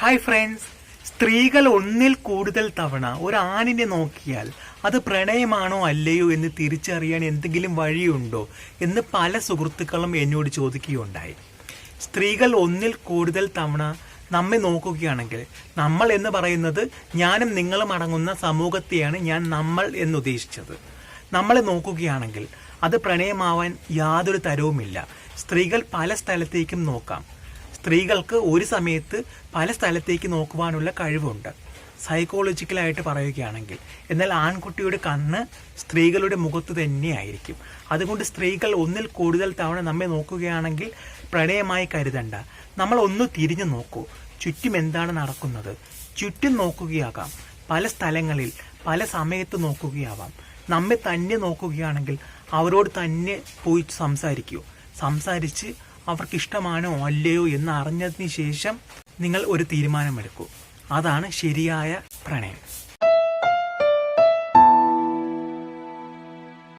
Hi friends സ്ത്രീകൾ ഒന്നിൽ കൂടുതൽ തവണ ഒരു ആണിനെ നോക്കിയാൽ അത് പ്രണയമാണോ അല്ലയോ എന്ന് തിരിച്ചറിയാൻ എന്തെങ്കിലും വഴിയുണ്ടോ എന്ന് പല സുഹൃത്തുക്കളും എന്നോട് ചോദിക്കുകയുണ്ടായി. സ്ത്രീകൾ ഒന്നിൽ കൂടുതൽ തവണ നമ്മെ നോക്കുകയാണെങ്കിൽ നമ്മൾ എന്ന് പറയുന്നത് ഞാനും നിങ്ങളും അടങ്ങുന്ന സമൂഹത്തെയാണ് ഞാൻ നമ്മൾ എന്നുദ്ദേശിച്ചത് നമ്മളെ നോക്കുകയാണെങ്കിൽ അത് പ്രണയമാവാൻ യാതൊരു തരവുമില്ല. സ്ത്രീകൾ പല സ്ഥലത്തേക്കും നോക്കാം. സ്ത്രീകൾക്ക് ഒരു സമയത്ത് പല സ്ഥലത്തേക്ക് നോക്കുവാനുള്ള കഴിവുണ്ട്. സൈക്കോളജിക്കലായിട്ട് പറയുകയാണെങ്കിൽ. എന്നാൽ ആൺകുട്ടിയുടെ കണ്ണ് സ്ത്രീകളുടെ മുഖത്ത് തന്നെയായിരിക്കും. അതുകൊണ്ട് സ്ത്രീകൾ ഒന്നിൽ കൂടുതൽ തവണ നമ്മെ നോക്കുകയാണെങ്കിൽ പ്രണയമായി കരുതണ്ട. നമ്മൾ ഒന്ന് തിരിഞ്ഞു നോക്കൂ. ചുറ്റും എന്താണ് നടക്കുന്നത്? ചുറ്റും നോക്കുകയാകാം. പല സ്ഥലങ്ങളിൽ പല സമയത്ത് നോക്കുകയാവാം. നമ്മെ തന്നെ നോക്കുകയാണെങ്കിൽ അവരോട് തന്നെ പോയി സംസാരിക്കൂ. സംസാരിച്ച് അവർക്ക് ഇഷ്ടമാണോ അല്ലയോ എന്ന് അറിഞ്ഞതിന് ശേഷം നിങ്ങൾ ഒരു തീരുമാനമെടുക്കൂ. അതാണ് ശരിയായ പ്രണയം.